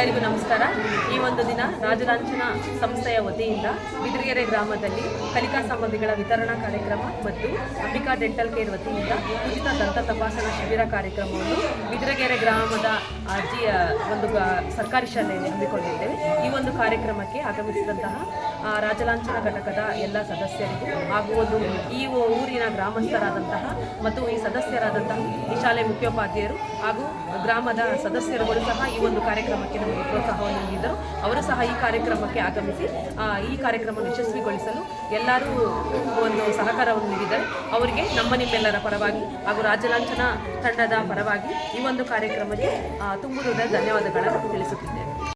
ಎಲ್ಲರಿಗೂ ನಮಸ್ಕಾರ. ಈ ಒಂದು ದಿನ ರಾಜರಾಂಚನ ಸಂಸ್ಥೆಯ ವತಿಯಿಂದ ಬಿದಿರಿಗೆರೆ ಗ್ರಾಮದಲ್ಲಿ ಕಲಿಕಾ ಸಂಬಂಧಿಗಳ ವಿತರಣಾ ಕಾರ್ಯಕ್ರಮ ಮತ್ತು ಅಂಬಿಕಾ ಡೆಂಟಲ್ ಕೇರ್ ವತಿಯಿಂದ ಉಚಿತ ದಂತ ತಪಾಸಣಾ ಶಿಬಿರ ಕಾರ್ಯಕ್ರಮವನ್ನು ಬಿದಿರಗೆರೆ ಗ್ರಾಮದ ಅಜ್ಜಿಯ ಒಂದು ಸರ್ಕಾರಿ ಶಾಲೆಯಲ್ಲಿ ಹಮ್ಮಿಕೊಂಡಿದ್ದೇವೆ. ಈ ಕಾರ್ಯಕ್ರಮಕ್ಕೆ ಆಗಮಿಸಿದಂತಹ ರಾಜಲಾಂಛನ ಘಟಕದ ಎಲ್ಲ ಸದಸ್ಯರಿಗೂ ಹಾಗೂ ಒಂದು ಈ ಊರಿನ ಗ್ರಾಮಸ್ಥರಾದಂತಹ ಮತ್ತು ಈ ಸದಸ್ಯರಾದಂತಹ ಈ ಶಾಲೆ ಮುಖ್ಯೋಪಾಧ್ಯಾಯರು ಹಾಗೂ ಗ್ರಾಮದ ಸದಸ್ಯರುಗಳು ಸಹ ಈ ಒಂದು ಕಾರ್ಯಕ್ರಮಕ್ಕೆ ನಮಗೆ ಪ್ರೋತ್ಸಾಹವನ್ನು ನೀಡಿದರು. ಅವರು ಸಹ ಈ ಕಾರ್ಯಕ್ರಮಕ್ಕೆ ಆಗಮಿಸಿ ಈ ಕಾರ್ಯಕ್ರಮವನ್ನು ಯಶಸ್ವಿಗೊಳಿಸಲು ಎಲ್ಲರೂ ಒಂದು ಸಹಕಾರವನ್ನು ನೀಡಿದ್ದಾರೆ. ಅವರಿಗೆ ನಮ್ಮ ನಿಮ್ಮೆಲ್ಲರ ಪರವಾಗಿ ಹಾಗೂ ರಾಜಲಾಂಛನ ತಂಡದ ಪರವಾಗಿ ಈ ಒಂದು ಕಾರ್ಯಕ್ರಮಕ್ಕೆ ತುಂಬ ಹೃದಯದ ಧನ್ಯವಾದಗಳನ್ನು ತಿಳಿಸುತ್ತಿದ್ದೇನೆ.